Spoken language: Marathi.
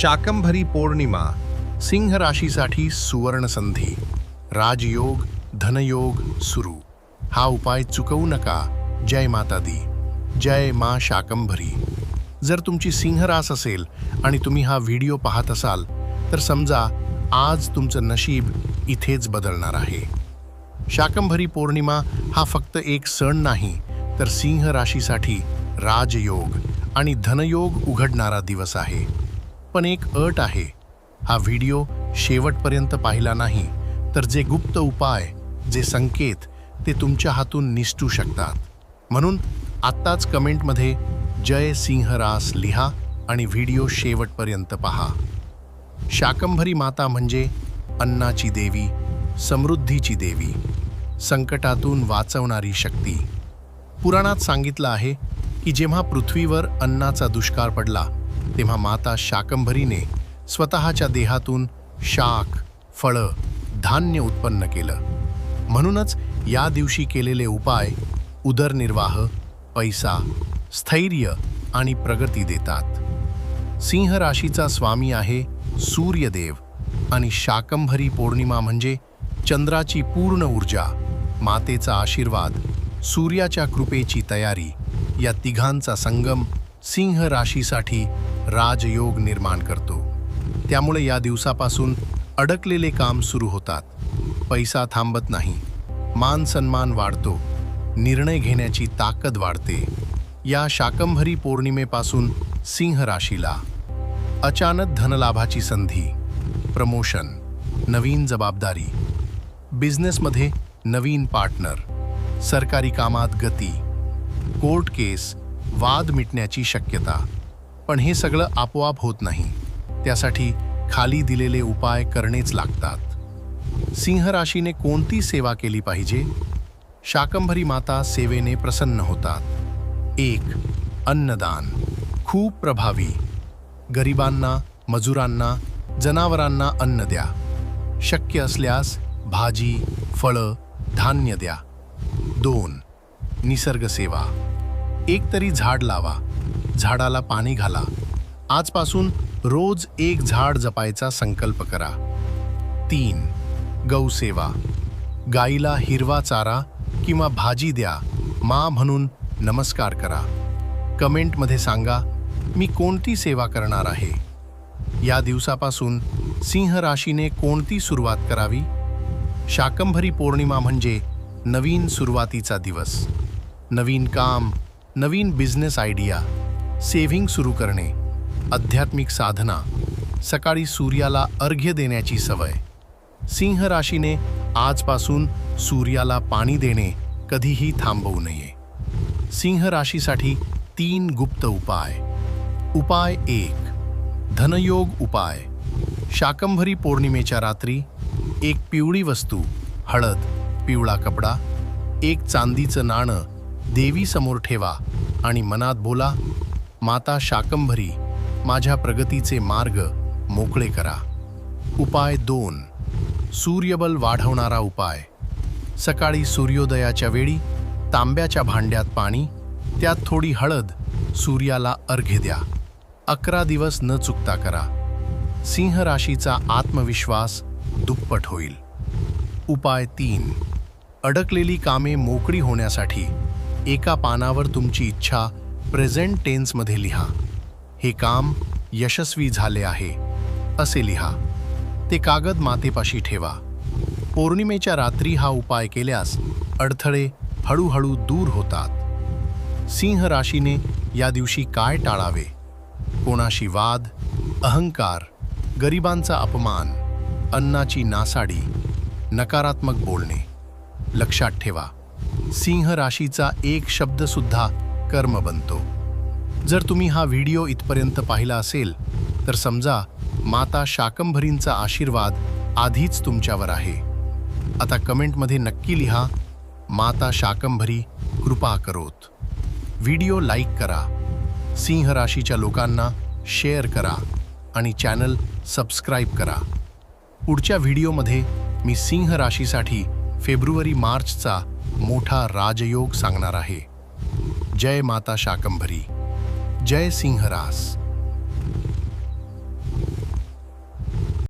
शाकंभरी पौर्णिमा सिंह राशीसाठी सुवर्ण संधी राजयोग धनयोग सुरू. हा उपाय चुकवू नका. जय माता दी. जय मा शाकंभरी. जर तुमची सिंह रास असेल आणि तुम्ही हा व्हिडिओ पाहत असाल तर समजा आज तुमचं नशीब इथेच बदलणार आहे. शाकंभरी पौर्णिमा हा फक्त एक सण नाही तर सिंह राशीसाठी राजयोग आणि धनयोग उघडणारा दिवस आहे. पण एक अट आहे. हा व्हिडिओ शेवटपर्यंत पाहिला नाही तर जे गुप्त उपाय जे संकेत ते तुमच्या हातून निसटू शकतात. म्हणून आत्ताच कमेंटमध्ये जय सिंहरास लिहा आणि व्हिडिओ शेवटपर्यंत पहा. शाकंभरी माता म्हणजे अन्नाची देवी समृद्धीची देवी संकटातून वाचवणारी शक्ती. पुराणात सांगितलं आहे की जेव्हा पृथ्वीवर अन्नाचा दुष्काळ पडला तेव्हा माता शाकंभरीने स्वतःच्या देहातून शाक फळं धान्य उत्पन्न केलं. म्हणूनच या दिवशी केलेले उपाय उदरनिर्वाह पैसा स्थैर्य आणि प्रगती देतात. सिंह राशीचा स्वामी आहे सूर्यदेव आणि शाकंभरी पौर्णिमा म्हणजे चंद्राची पूर्ण ऊर्जा मातेचा आशीर्वाद सूर्याच्या कृपेची तयारी या तिघांचा संगम सिंह राशीसाठी राजयोग निर्माण करतो. त्यामुळे या दिवसापासून अडकलेले काम सुरू होतात. पैसा थांबत नाही. मान सन्मान वाढतो. निर्णय घेण्याची ताकद वाढते. या शाकंभरी पौर्णिमेपासून सिंह राशीला. अचानक धनलाभाची संधी. प्रमोशन. नवीन जबाबदारी. बिझनेसमध्ये नवीन पार्टनर. सरकारी कामात गती. Court case. वाद मिटण्याची शक्यता. पण हे सगळं आपोआप होत नाही. त्यासाठी खाली दिलेले उपाय करणेच लागतात. सिंह राशीने कोणती सेवा केली पाहिजे? शाकंभरी माता सेवेने प्रसन्न होतात. एक अन्नदान. खूप प्रभावी. गरिबांना मजुरांना जनावरांना अन्न द्या. शक्य असल्यास भाजी फळं धान्य द्या. दोन निसर्ग सेवा. एक तरी झाड लावा. झाडाला पाणी घाला. आजपासून रोज एक झाड जपायचा संकल्प करा. तीन गौसेवा गाईला हिरवा चारा किंवा भाजी द्या मा म्हणून नमस्कार करा. कमेंटमध्ये सांगा मी कोणती सेवा करणार आहे? या दिवसापासून सिंह राशीने कोणती सुरुवात करावी? शाकंभरी पौर्णिमा म्हणजे नवीन सुरुवातीचा दिवस. नवीन काम नवीन बिझनेस आयडिया सेव्हिंग सुरू करणे आध्यात्मिक साधना सकाळी सूर्याला अर्घ्य देण्याची सवय. सिंह राशीने आजपासून सूर्याला पाणी देणे कधीही थांबवू नये. सिंह राशीसाठी तीन गुप्त उपाय. उपाय एक धनयोग उपाय. शाकंभरी पौर्णिमेच्या रात्री एक पिवळी वस्तू हळद पिवळा कपडा एक चांदीचं नाणं देवीसमोर ठेवा आणि मनात बोला माता शाकंभरी माझ्या प्रगतीचे मार्ग मोकळे करा. उपाय दोन. सूर्यबल वाढवणारा उपाय. सकाळी सूर्योदयाच्या वेळी तांब्याच्या भांड्यात पाणी त्यात थोडी हळद सूर्याला अर्घ्य द्या. अकरा दिवस न चुकता करा. सिंह राशीचा आत्मविश्वास दुप्पट होईल. उपाय तीन. अडकलेली कामे मोकळी होण्यासाठी एका पानावर तुमची इच्छा प्रेझेंट टेन्समध्ये लिहा. हे काम यशस्वी झाले आहे. असे लिहा. ते कागद मातेपाशी ठेवा. पौर्णिमेच्या रात्री हा उपाय केल्यास अडथळे हळूहळू दूर होतात. सिंह राशीने या दिवशी काय टाळावे? कोणाशी वाद अहंकार गरिबांचा अपमान अन्नाची नासाडी नकारात्मक बोलणे. लक्षात ठेवा. सिंह राशीचा एक शब्दसुद्धा कर्म बनतो. जर तुम्ही हा व्हिडिओ इथपर्यंत पाहिला असेल तर समजा माता शाकंभरींचा आशीर्वाद आधीच तुमच्यावर आहे. आता कमेंटमध्ये नक्की लिहा माता शाकंभरी कृपा करोत. व्हिडिओ लाईक करा सिंह राशीच्या लोकांना शेअर करा आणि चॅनल सबस्क्राईब करा. पुढच्या व्हिडिओमध्ये मी सिंह राशीसाठी फेब्रुवारी मार्चचा मोठा राजयोग सांगणार आहे. जय माता शाकंभरी जय सिंहरास